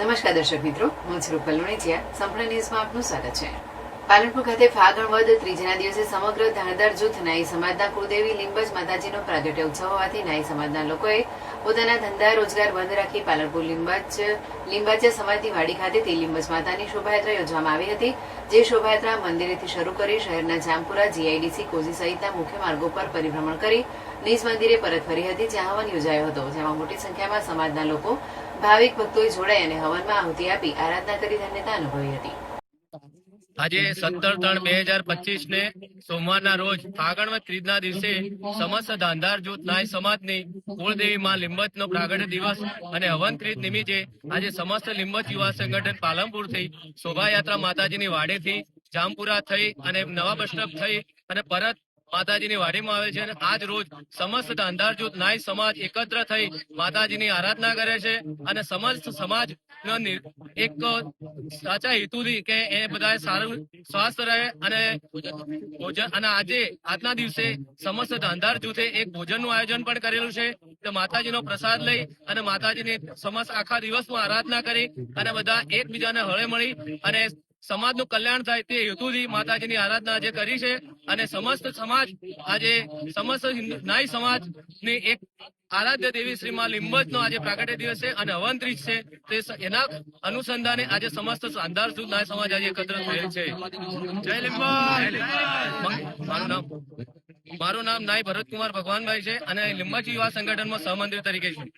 નમસ્કાર દર્શક મિત્રો હું છું રૂપલ લુણીચિયા સંપૂર્ણ ન્યૂઝમાં આપનું સ્વાગત છે. પાલનપુર ખાતે ફાગણ વદ ત્રીજાના દિવસે સમગ્ર ધાણદાર જૂથ નાઈ સમાજના કુળદેવી લીંબજ માતાજીનો પ્રાગટ્ય ઉત્સવ હોવાથી નાઈ સમાજના લોકોએ પોતાના ધંધા રોજગાર બંધ રાખી પાલનપુર લીંબજ લીંબાચા સમાજની વાડી ખાતેથી લીંબજ માતાની શોભાયાત્રા યોજવામાં આવી હતી, જે શોભાયાત્રા મંદિરેથી શરૂ કરી શહેરના જામપુરા, જીઆઈડીસી, કોઝી સહિતના મુખ્ય માર્ગો પર પરિભ્રમણ કરી નિજ મંદિરે પરત ફરી હતી, જ્યાં હવન યોજાયો હતો, જેમાં મોટી સંખ્યામાં સમાજના લોકો, ભાવિક ભક્તોએ જોડાઈ અને હવનમાં આહુતિ આપી આરાધના કરી ધન્યતા અનુભવી હતી. આજે સત્તર ત્રણ બે હજાર પચીસ ને સોમવારના રોજ ફાગણ ત્રીજના દિવસે સમસ્ત ધાંધાર જૂથ નાય સમાજની કુળદેવી માં લીંબત નો પ્રાગટ્ય દિવસ અને હવન ત્રીજ નિમિત્તે આજે સમસ્ત લીંબત યુવા સંગઠન પાલનપુરથી શોભાયાત્રા માતાજીની વાડેથી જામપુરા થઈ અને નવા બસ સ્ટોપ થઈ અને પરત માતાજીની વાડીમાં આવે છે અને આજ રોજ સમસ્ત ધાંધાર જૂથ નાય સમાજ એકત્ર થઈ માતાજીની આરાધના કરે છે અને સમસ્ત સમાજ એક સાચા હેતુથી કે એ બધા સારું સ્વાસ્થ્ય રહે અને ભોજન અને આજે, આજના દિવસે સમસ્ત અંધાર જૂથે એક ભોજનનું આયોજન પણ કરેલું છે. તો માતાજીનો પ્રસાદ લઈ અને માતાજીની સમસ્ત આખા દિવસમાં આરાધના કરી અને બધા એકબીજાને હળે મળી અને સમાજનું કલ્યાણ થાય તે હેતુથી માતાજીની આરાધના આજે કરી છે અને સમસ્ત સમાજ આજે સમસ્ત નાઈ સમાજની એક આરાધ્ય દેવી શ્રી માં લિંબજ નો આજે પ્રાગટ્ય દિવસ છે અને હવન છે તે એના અનુસંધાને આજે સમસ્ત શાનદાર સુધ નાય સમાજ આજે એકત્ર થયેલ છે. જય લિંબજ મારું નામ મારું નામ નાય ભરતકુમાર ભગવાનભાઈ છે અને લીંબાજી યુવા સંગઠનમાં સહમંત્રી તરીકે છું.